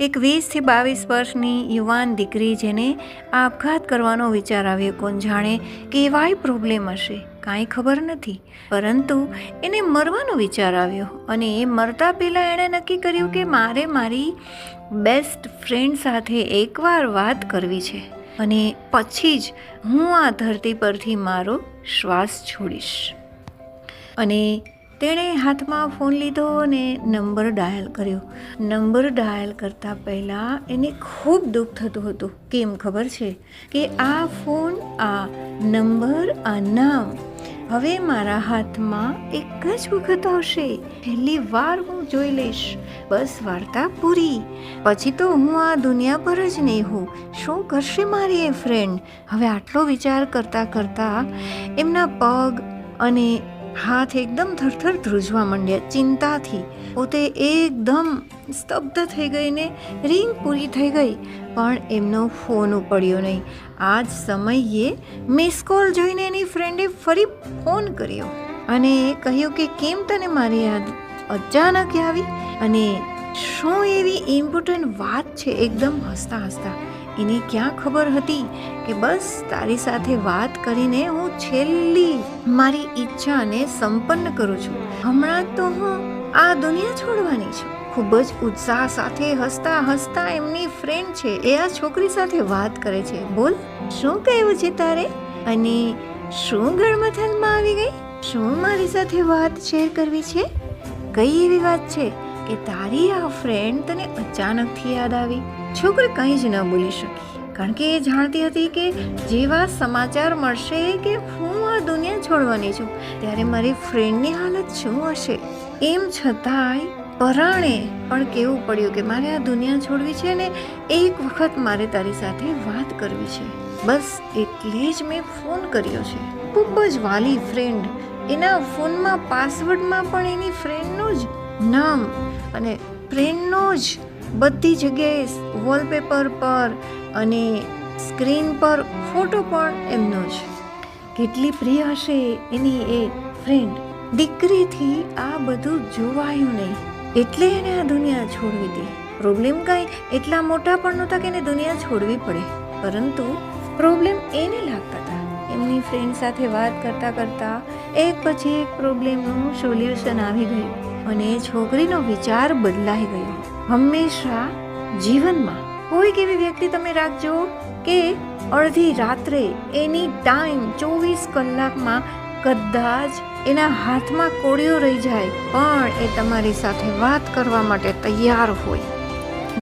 એક વીસથી બાવીસ વર્ષની યુવાન દીકરી જેને આપઘાત કરવાનો વિચાર આવ્યો. કોણ જાણે કેવાય પ્રોબ્લેમ હશે? કાંઈ ખબર નથી. પરંતુ એને મરવાનો વિચાર આવ્યો અને એ મરતા પહેલાં એણે નક્કી કર્યું કે મારે મારી બેસ્ટ ફ્રેન્ડ સાથે એકવાર વાત કરવી છે અને પછી જ હું આ ધરતી પરથી મારો શ્વાસ છોડીશ. અને તેણે હાથમાં ફોન લીધો અને નંબર ડાયલ કર્યો. નંબર ડાયલ કરતાં પહેલાં એને ખૂબ દુઃખ થતું હતું. કેમ ખબર છે? કે આ ફોન, આ નંબર, આ નામ હવે મારા હાથમાં એક જ વખત આવશે પહેલી વાર હું જોઈ લઈશ. બસ વાર્તા પૂરી. પછી તો હું આ દુનિયા પર જ નહીં હોઉં. શું કરશે મારી એ ફ્રેન્ડ હવે આટલો વિચાર કરતાં કરતાં એમના પગ અને હાથ એકદમ થરથર ધ્રુજવા માંડ્યા, ચિંતાથી. પોતે એકદમ સ્તબ્ધ થઈ ગઈને રિંગ પૂરી થઈ ગઈ, પણ એમનો ફોન ઉપડ્યો નહીં. આ જ સમયે મિસ કોલ જોઈને એની ફ્રેન્ડે ફરી ફોન કર્યો અને કહ્યું કે, કેમ તને મારી યાદ અચાનક આવી? અને શું એવી ઇમ્પોર્ટન્ટ વાત છે? એકદમ હસતા હસતા. એને ક્યાં ખબર હતી કે બસ તારી સાથે વાત કરીને હું છેલ્લી મારી ઈચ્છાને સંપન્ન કરું છું. હમણાં તો હું આ દુનિયા છોડવાની છું. ખૂબ જ ઉત્સાહ સાથે હસતા હસતા એમની ફ્રેન્ડ છે એ આ છોકરી સાથે વાત કરે છે. બોલ, શું કહેવું છે તારે? અને શું ગળમથલમાં આવી ગઈ? શું મારી સાથે વાત શેર કરવી છે? કઈ એવી વાત છે? કે તારી આ ફ્રેન્ડ તને અચાનકથી યાદ આવી? છોકરી કંઈ જ ન બોલી શકી. કારણ કે એ જાણતી હતી કે જેવા સમાચાર મળશે કે હું આ દુનિયા છોડવાની છું, ત્યારે મારી ફ્રેન્ડની હાલત શું હશે? એમ છતાંય પરાણે પણ કેવું પડ્યું કે મારે આ દુનિયા છોડવી છે ને એક વખત મારે તારી સાથે વાત કરવી છે. બસ એટલે જ મેં ફોન કર્યો છે. ખૂબ જ વાલી ફ્રેન્ડ એના ફોનમાં પાસવર્ડમાં પણ એની ફ્રેન્ડનું જ નામ અને ફ્રેન્ડનો જ બધી જગ્યાએ વોલપેપર પર અને સ્ક્રીન પર ફોટો પણ એમનો જ. કેટલી પ્રિય હશે એની એ ફ્રેન્ડ દીકરીથી આ બધું જોવાયું નહીં. એટલે એને આ દુનિયા છોડવી હતી. પ્રોબ્લેમ કાંઈ એટલા મોટા પણ નહોતા કે એને દુનિયા છોડવી પડે. પરંતુ પ્રોબ્લેમ એને લાગતા હતા. એમની ફ્રેન્ડ સાથે વાત કરતાં કરતાં એક પછી એક પ્રોબ્લેમનું સોલ્યુશન આવી ગયું અને છોકરીનો વિચાર બદલાઈ ગયો. હંમેશા જીવનમાં કોઈક એવી વ્યક્તિ તમે રાખજો કે અડધી રાત્રે એની ટાઈમ ચોવીસ કલાકમાં કદાચ એના હાથમાં કોળિયો રહી જાય, પણ એ તમારી સાથે વાત કરવા માટે તૈયાર હોય.